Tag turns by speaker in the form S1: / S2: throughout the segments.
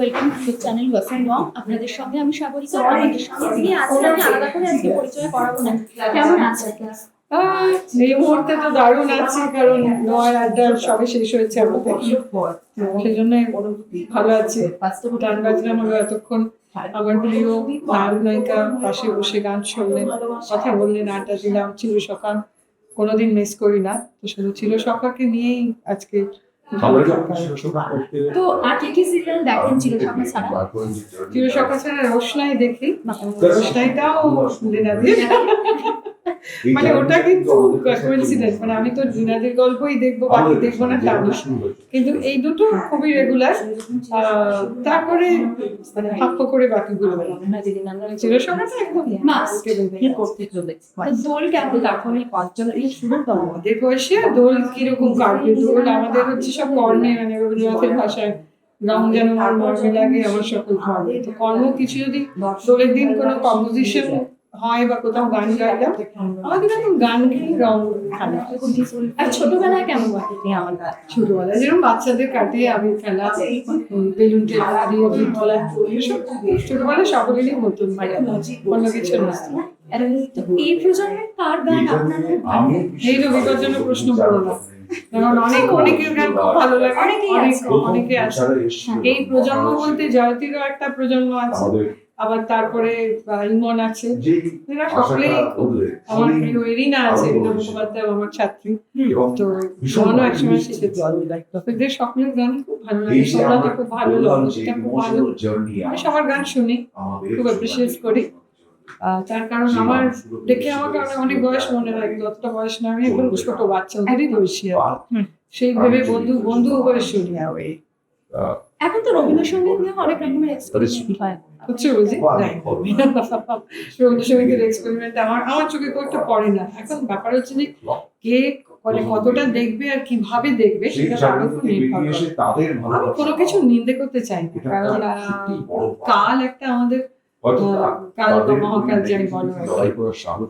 S1: Welcome to channel ওয়াসান ওয়াং আপনাদের সঙ্গে আমি সাগরিকা আর সঙ্গে যিনি আজকে আমি আলাদা করে আজকে পরিচয় করাবো না। কেমন আছেন?
S2: এই মুহূর্তে তো দারুণ আছে কারণ নয় আড্ডা সবে শেষ হয়েছে আমাদের। সেই জন্য ভালো আছে। গান বাজলাম হলো এতক্ষণ আমার প্রিয় নায়ক নায়িকা পাশে বসে গান শুনলেন কথা বললেন আড্ডা দিলাম। চির সকাল কোনোদিন মিস করি না। তো শুধু চির সকালকে নিয়েই আজকে।
S1: তো আর কি কি সিরিয়াল দেখেন ছিল সকাল ছাড়া
S2: চির সকাল ছাড়া রোশনাই দেখি। রোশনাইটাও দিনাদির মানে ওটা কিন্তু কোইন্সিডেন্ট মানে আমি তো দিনাদির গল্পই দেখব বাকি দেখব না তা না। কিন্তু এই দুটো খুবই রেগুলার তারপরে মানে হাপ্প করে বাকিগুলো। চির সকালটা একদম
S1: Must. তো দোল কেমন? এই পাঁচজন এই শুরু
S2: আমাদের বয়সে দোল কীরকম কাটবে? দোল আমাদের হচ্ছে সব কর্ণে মানে রবীন্দ্রনাথের ভাষায় রং যেন আমার মর্মে লাগে আমার সকল কর্ম তো কর্ম কিছু যদি দোলের দিন কোনো কম্পোজিশন হয় বা কোথাও গান গাইলাম আমাদের এখন গান গেয়ে রং খেলা
S1: আর ছোটবেলায় কেমন কাটে আমার
S2: ছোটবেলায় যেরকম বাচ্চাদের কাটিয়ে আমি খেলা বেলুন টেলা দিয়ে ছোটবেলায় সকলেরই মতন ভাই অন্য কিছু না
S1: এই প্রজন্মের কার গান আপনার?
S2: এই রবিবার জন্য প্রশ্ন করো না। কারণ অনেক অনেকের গান খুব ভালো লাগে।
S1: অনেকেই
S2: অনেকে
S1: আছে।
S2: এই প্রজন্ম বলতে জয়তীরও একটা প্রজন্ম আছে। আবার তারপরে ইমন আছে। এরা সকলেই আমার প্রিয় এরিনা আছে এরিনা মুখোপাধ্যায় আমার ছাত্রী। তো ইমনও একসময় শিখেছে এদের সকলের গান খুব ভালো লাগে সবাই খুব ভালো লঞ্চটা খুব ভালো। আমি সবার গান শুনি খুব অ্যাপ্রিসিয়েট করি। তার কারণ আমার দেখে আমাকে অনেক বয়স মনে লাগে যতটা বয়স না আমি ছোট বাচ্চা ওদেরই বয়সী সেই ভেবে বন্ধু বন্ধু হয়ে শুনি
S1: এখন তো রবীন্দ্রসঙ্গীত নিয়ে অনেক রকমের এক্সপেরিমেন্ট হয়।
S2: বুঝি রবীন্দ্রসঙ্গীতের এক্সপেরিমেন্ট আমার আমার চোখে খুব একটা পড়ে না। এখন ব্যাপার হচ্ছে যে কে মানে কতটা দেখবে আর কীভাবে দেখবে সেটা তার উপর নির্ভর করে। আমি কোনো কিছু নিন্দে করতে চাই না কারণ কাল একটা আমাদের কাল বা মহাকাল যাই বলো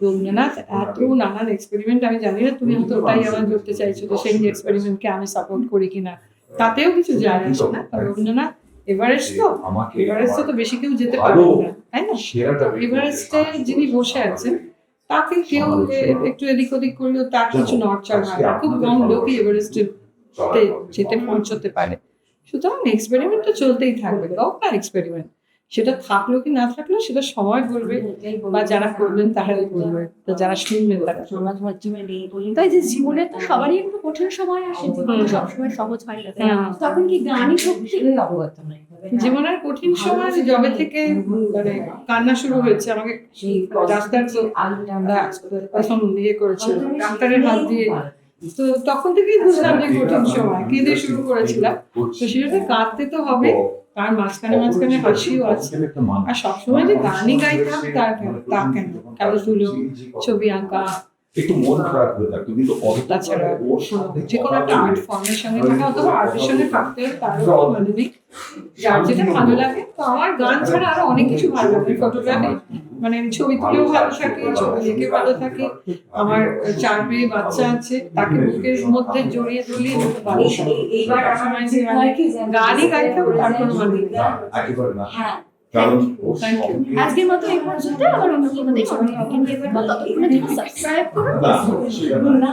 S2: রবীন্দ্রনাথ এত নানান এক্সপেরিমেন্ট আমি জানি না তুমি হয়তো ওটাই আমার ধরতে চাইছো যে সেই এক্সপেরিমেন্টকে আমি সাপোর্ট করি কিনা। তাতেও কিছু যায় আসে না রবীন্দ্রনাথ এভারেস্ট তো। এভারেস্টে তো বেশি কেউ যেতে পারে না তাই না? এভারেস্টে যিনি বসে আছেন তাকে কেউ একটু এদিক ওদিক করলেও তার কিছু নড়চড় হয় না। খুব কম লোকই এভারেস্টে যেতে পৌঁছতে পারে। সুতরাং এক্সপেরিমেন্ট তো চলতেই থাকবে। হোক না এক্সপেরিমেন্ট সেটা থাকল কি না থাকল সেটা সময় বলবে বা যারা করবেন তারাই বলবে তো যারা শুনবেন তারা
S1: তাই যে জীবনে তো সবারই একটু কঠিন সময় আসে। সবসময় সহজ হয় না
S2: হ্যাঁ।
S1: তখন কি গানই সত্যি
S2: জীবনের কঠিন সময় জবে থেকে মানে কান্না শুরু হয়েছে আমাকে ডাক্তার তো প্রথম ইয়ে করেছিল ডাক্তারের হাত দিয়ে। তো তখন থেকেই বুঝলাম যে কঠিন সময় কেঁদে শুরু করেছিলাম। তো সেটা কাঁদতে তো হবে। তার মাঝখানে মাঝখানে হাসিও আছে। আর সবসময় যে গানই গাইতাম তার কেন? তা কেন খেলাধুলো ছবি আঁকা।
S3: একটু মন খারাপ হয়ে থাকতো কিন্তু
S2: তাছাড়া যে কোনো একটা আর্ট ফর্মের সঙ্গে থাকা অথবা আর্টের সঙ্গে থাকতে তার মানে যার যেটা ভালো লাগে। তো আমার গান ছাড়া আরও অনেক কিছু ভালো লাগে ফটোগ্রাফি মানে ছবি তুলেও ভালো থাকে ছবি দেখে ভালো থাকে। আমার চার মেয়ে বাচ্চা আছে তাকে বুকের মধ্যে জড়িয়ে জড়িয়ে ভালো মানে গানই গাইতে হবে তার কোনো মানে।
S1: হ্যাঁ আজকের মতো এই পর্যন্ত আবার অন্য কোনো দেখবেন ততক্ষণের জন্য সাবস্ক্রাইব করুন